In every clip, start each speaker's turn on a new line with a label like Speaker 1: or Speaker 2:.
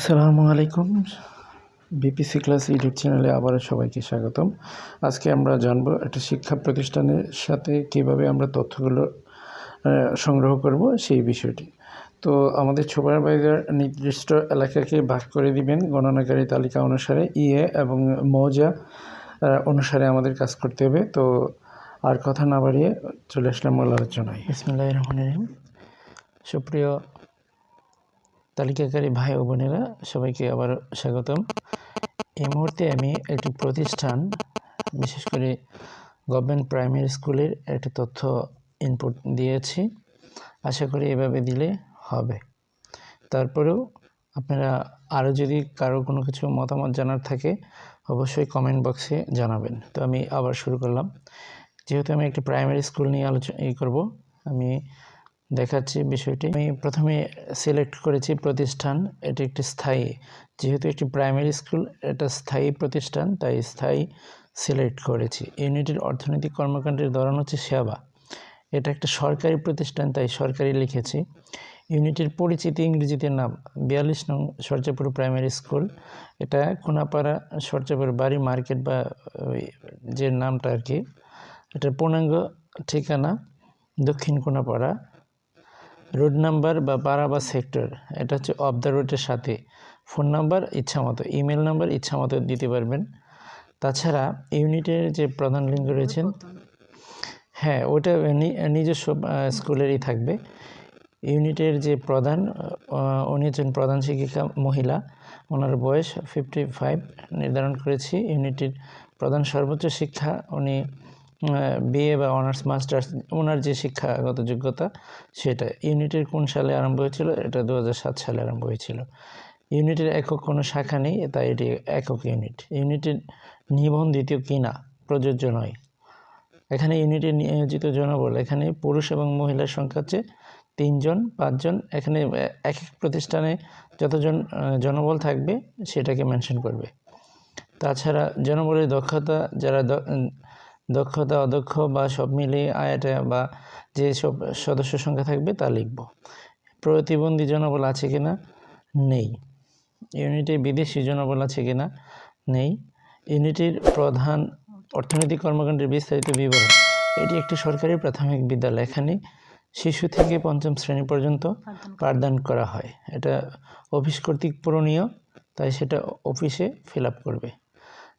Speaker 1: আসসালামু আলাইকুম। BPC class YouTube চ্যানেলে আবারও সবাইকে স্বাগতম। আজকে আমরা জানব একটা শিক্ষা প্রতিষ্ঠানের সাথে কীভাবে আমরা তথ্যগুলো সংগ্রহ করব সেই বিষয়টি। তো আমাদের সুপারভাইজার নির্দিষ্ট এলাকাকে ভাগ করে দিবেন। গণনাকারী তালিকা অনুসারে ইএ এবং মৌজা অনুসারে আমাদের কাজ করতে হবে। তো আর কথা না বাড়িয়ে চলে আসলাম মূল আলোচনায়। ইসমিল্লাহ রহমান রহিম। সুপ্রিয় তালিকাকারী ভাই ও বোনেরা, সবাইকে আবার স্বাগতম। এই মুহূর্তে আমি একটি প্রতিষ্ঠান, বিশেষ করে গভর্নমেন্ট প্রাইমারি স্কুলের একটা তথ্য ইনপুট দিয়েছি। আশা করি এভাবে দিলে হবে। তারপরেও আপনারা আরও যদি কারও কোনো কিছু মতামত জানার থাকে, অবশ্যই কমেন্ট বক্সে জানাবেন। তো আমি আবার শুরু করলাম। যেহেতু আমি একটি প্রাইমারি স্কুল নিয়ে আলোচনা করব, আমি দেখাচ্ছি বিষয়টি। আমি প্রথমে সিলেক্ট করেছি প্রতিষ্ঠান। এটি একটি স্থায়ী, যেহেতু একটি প্রাইমারি স্কুল এটা স্থায়ী প্রতিষ্ঠান, তাই স্থায়ী সিলেক্ট করেছি। ইউনিটের অর্থনৈতিক কর্মকাণ্ডের ধরন হচ্ছে সেবা। এটা একটা সরকারি প্রতিষ্ঠান, তাই সরকারি লিখেছি। ইউনিটের পরিচিতি ইংরেজিতে নাম, বিয়াল্লিশ নং সরচাপুর প্রাইমারি স্কুল এটা কোনাপাড়া সরচাপুর বাড়ি মার্কেট বা যে নামটা আর কি। এটার পূর্ণাঙ্গ ঠিকানা দক্ষিণ কোনাপাড়া। রোড নাম্বার বা পাড়া বা সেক্টর, এটা হচ্ছে অফ দ্য রোডের সাথে। ফোন নাম্বার ইচ্ছা মতো ইমেল নাম্বার ইচ্ছা মতো দিতে পারবেন। তাছাড়া ইউনিটের যে প্রধান লিঙ্গ রয়েছেন হ্যাঁ ওটা নিজস্ব স্কুলেরই থাকবে। ইউনিটের যে প্রধান উনি হচ্ছেন প্রধান শিক্ষিকা মহিলা। ওনার বয়স ফিফটি ফাইভ নির্ধারণ করেছি। ইউনিটের প্রধান সর্বোচ্চ শিক্ষা উনি বিএ বা অনার্স, মাস্টার্স, ওনার যে শিক্ষাগত যোগ্যতা, সেটা ইউনিটের কোন সালে আরম্ভ হয়েছিল? এটা দু হাজার সাত সালে আরম্ভ হয়েছিল। ইউনিটের একক কোনো শাখা নেই, তাই এটি একক ইউনিট। ইউনিটের নিবন্ধিত কিনা প্রযোজ্য নয়। এখানে ইউনিটে নিয়োজিত জনবল, এখানে পুরুষ এবং মহিলার সংখ্যা হচ্ছে তিনজন, পাঁচজন। এখানে এক এক প্রতিষ্ঠানে যতজন জনবল থাকবে, সেটাকে মেনশন করবে। তাছাড়া জনবলের দক্ষতা, যারা দক্ষতা অদক্ষ বা সব মিলিয়ে আয়াটা বা যে সব সদস্য সংখ্যা থাকবে তা লিখব। প্রতিবন্ধী জনবল আছে কিনা নেই। ইউনিটে বিদেশি জনবল আছে কিনা নেই। ইউনিটির প্রধান অর্থনৈতিক কর্মকাণ্ডের বিস্তারিত বিবরণ। এটি একটি সরকারি প্রাথমিক বিদ্যালয়। এখানে শিশু থেকে পঞ্চম শ্রেণি পর্যন্ত পাঠদান করা হয়। এটা অফিস কর্তৃক পূরণীয়, তাই সেটা অফিসে ফিল করবে।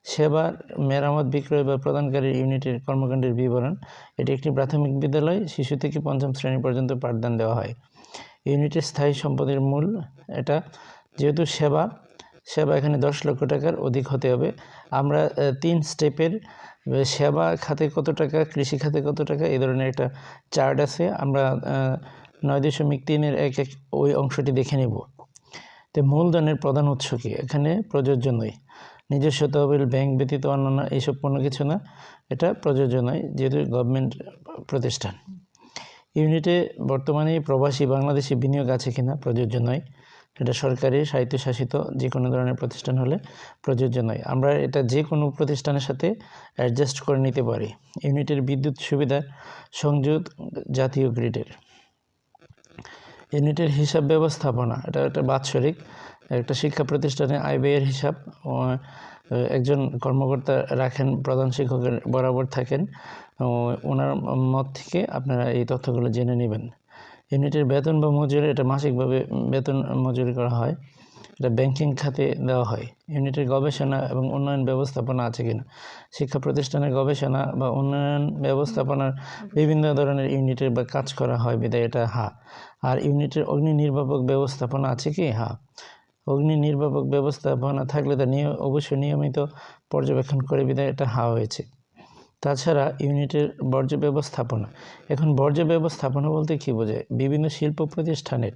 Speaker 1: সেবার মেরামত বিক্রয় বা প্রদানকারী ইউনিটের কর্মকাণ্ডের বিবরণ। এটি একটি প্রাথমিক বিদ্যালয়, শিশু থেকে পঞ্চম শ্রেণি পর্যন্ত পাঠদান দেওয়া হয়। ইউনিটের স্থায়ী সম্পদের মূল এটা, যেহেতু সেবা সেবা এখানে দশ লক্ষ টাকার অধিক হতে হবে। আমরা তিন স্টেপের সেবা খাতে কত টাকা, কৃষি খাতে কত টাকা এই ধরনের একটা চার্ট আছে। আমরা নয় দশমিক তিনের এক এক ওই অংশটি দেখে নেব। তো মূলধনের প্রধান উৎস কি? এখানে প্রযোজ্য নয়। নিজস্ব তহবিল ব্যাংক ব্যতীত অন্যান্য এইসব কোনো কিছু না। এটা প্রযোজ্য নয়, যেহেতু গভর্নমেন্ট প্রতিষ্ঠান। ইউনিটে বর্তমানে প্রবাসী বাংলাদেশি বিনিয়োগ আছে কিনা প্রযোজ্য নয়। এটা সরকারি, স্বায়ত্তশাসিত যে কোনো ধরনের প্রতিষ্ঠান হলে প্রযোজ্য নয়। আমরা এটা যে কোনো প্রতিষ্ঠানের সাথে অ্যাডজাস্ট করে নিতে পারি। ইউনিটের বিদ্যুৎ সুবিধা, সংযোগ জাতীয় গ্রিডের ইউনিটের হিসাব ব্যবস্থাপনা, এটা একটা বাৎসরিক একটা শিক্ষা প্রতিষ্ঠানে আয় ব্যয়ের হিসাব একজন কর্মকর্তা রাখেন, প্রধান শিক্ষকের বরাবর থাকেন ওনার মত থেকে আপনারা এই তথ্যগুলো জেনে নেবেন। ইউনিটের বেতন বা মজুরি, এটা মাসিকভাবে বেতন মজুরি করা হয়। এটা ব্যাংকিং খাতে দেওয়া হয়। ইউনিটের গবেষণা এবং উন্নয়ন ব্যবস্থাপনা আছে কিনা? শিক্ষা প্রতিষ্ঠানের গবেষণা বা উন্নয়ন ব্যবস্থাপনার বিভিন্ন ধরনের ইউনিটের বা কাজ করা হয় বিদায় এটা হা। আর ইউনিটের অগ্নি নির্বাপক ব্যবস্থাপনা আছে কি? হা। অগ্নি নির্বাপক ব্যবস্থাপনা থাকলে তা নিয় অবশ্যই নিয়মিত পর্যবেক্ষণ করে বিদায় এটা হা হয়েছে। তাছাড়া ইউনিটের বর্জ্য ব্যবস্থাপনা। এখন বর্জ্য ব্যবস্থাপনা বলতে কী বোঝায়? বিভিন্ন শিল্প প্রতিষ্ঠানের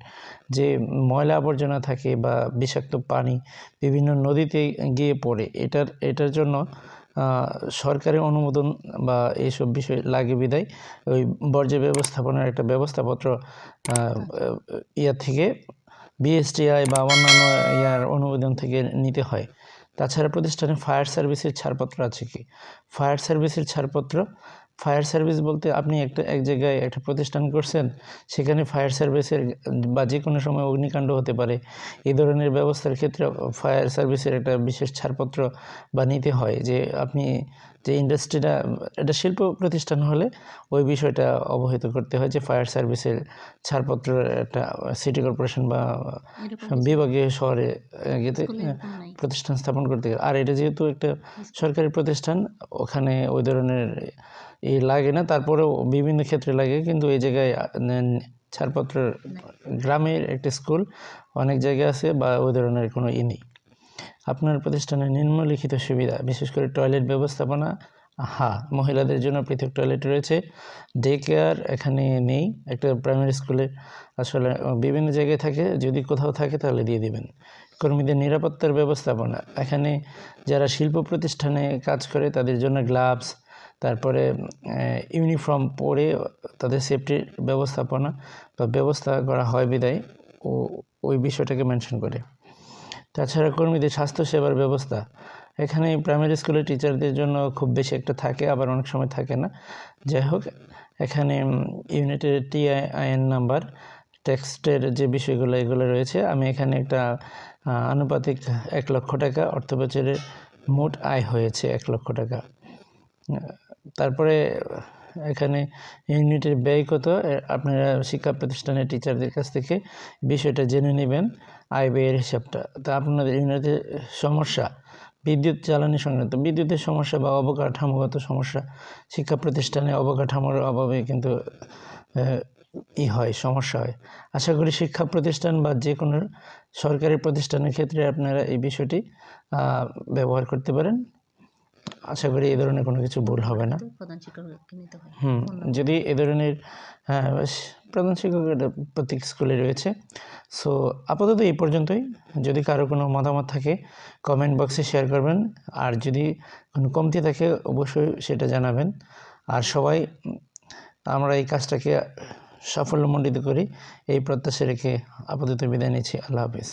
Speaker 1: যে ময়লা আবর্জনা থাকে বা বিষাক্ত পানি বিভিন্ন নদীতে গিয়ে পড়ে এটার এটার জন্য আহ, সরকারি অনুমোদন বা এইসব বিষয় লাগে বিদায় ওই বর্জ্য ব্যবস্থাপনার একটা ব্যবস্থাপত্র আহ, ইয়া থেকে বিএসটিআই বা অন্যান্য ইয়ার অনুমোদন থেকে নিতে হয়। তাছাড়া প্রতিষ্ঠানে ফায়ার সার্ভিসের ছাড়পত্র আছে কি? ফায়ার সার্ভিসের ছাড়পত্র ফায়ার সার্ভিস বলতে আপনি একটা এক জায়গায় একটা প্রতিষ্ঠান করছেন সেখানে ফায়ার সার্ভিসের বা যে কোনো সময় অগ্নিকাণ্ড হতে পারে। এই ধরনের ব্যবস্থার ক্ষেত্রে ফায়ার সার্ভিসের একটা বিশেষ ছাড়পত্র বা নিতে হয় যে আপনি যে ইন্ডাস্ট্রিটা এটা শিল্প প্রতিষ্ঠান হলে ওই বিষয়টা অবহিত করতে হয় যে ফায়ার সার্ভিসের ছাড়পত্র একটা সিটি কর্পোরেশন বা বিভাগীয় শহরে প্রতিষ্ঠান স্থাপন করতে গেলে। আর এটা যেহেতু একটা সরকারি প্রতিষ্ঠান, ওখানে ওই ধরনের ই লাগে না, তারপরেও বিভিন্ন ক্ষেত্রে লাগে, কিন্তু এই জায়গায় ছাড়পত্র গ্রামের একটা স্কুল, অনেক জায়গায় আছে বা ওই ধরনের কোনো ই নেই। আপনার প্রতিষ্ঠানের নিম্নলিখিত সুবিধা, বিশেষ করে টয়লেট ব্যবস্থাপনা হ্যাঁ মহিলাদের জন্য পৃথক টয়লেট রয়েছে ডে কেয়ার এখানে নেই, একটা প্রাইমারি স্কুলে আসলে বিভিন্ন জায়গায় থাকে, যদি কোথাও থাকে তাহলে দিয়ে দিবেন। কর্মীদের নিরাপত্তার ব্যবস্থাপনা। এখানে যারা শিল্প প্রতিষ্ঠানে কাজ করে, তাদের জন্য গ্লাভস, তারপরে ইউনিফর্ম পরে তাদের সেফটির ব্যবস্থাপনা বা ব্যবস্থা করা হয় বিদায় ও ওই বিষয়টাকে মেনশন করে। তাছাড়া কর্মীদের স্বাস্থ্যসেবার ব্যবস্থা। এখানে প্রাইমারি স্কুলের টিচারদের জন্য খুব বেশি একটা থাকে, আবার অনেক সময় থাকে না। যাই হোক, এখানে ইউনিটের টিআইএন নাম্বার, টেক্সটের যে বিষয়গুলো, এগুলো রয়েছে। আমি এখানে একটা আনুপাতিক এক লক্ষ টাকা অর্থ বছরের মোট আয় হয়েছে এক লক্ষ টাকা। তারপরে এখানে ইউনিটের ব্যয় কত? আপনারা শিক্ষা প্রতিষ্ঠানের টিচারদের কাছ থেকে বিষয়টা জেনে নেবেন আয় ব্যয়ের হিসাবটা। তা আপনাদের ইউনিটের সমস্যা, বিদ্যুৎ জ্বালানি সংক্রান্ত, বিদ্যুতের সমস্যা বা অবকাঠামোগত সমস্যা, শিক্ষা প্রতিষ্ঠানে অবকাঠামোর অভাবে কিন্তু ই হয়, সমস্যা হয়। আশা করি শিক্ষা প্রতিষ্ঠান বা যে কোনো সরকারি প্রতিষ্ঠানের ক্ষেত্রে আপনারা এই বিষয়টি ব্যবহার করতে পারেন। আশা করি এই ধরনের কোনো কিছু ভুল হবে না। হুম যদি এ ধরনের হ্যাঁ প্রধান শিক্ষক প্রত্যেক স্কুলে রয়েছে। সো আপাতত এই পর্যন্তই। যদি কারও কোনো মতামত থাকে কমেন্ট বক্সে শেয়ার করবেন। আর যদি কোনো কমতি থাকে অবশ্যই সেটা জানাবেন। আর সবাই আমরা এই কাজটাকে সাফল্যমণ্ডিত করি। এই প্রত্যাশা রেখে আপাতত বিদায় নিচ্ছি। আল্লাহ হাফিজ।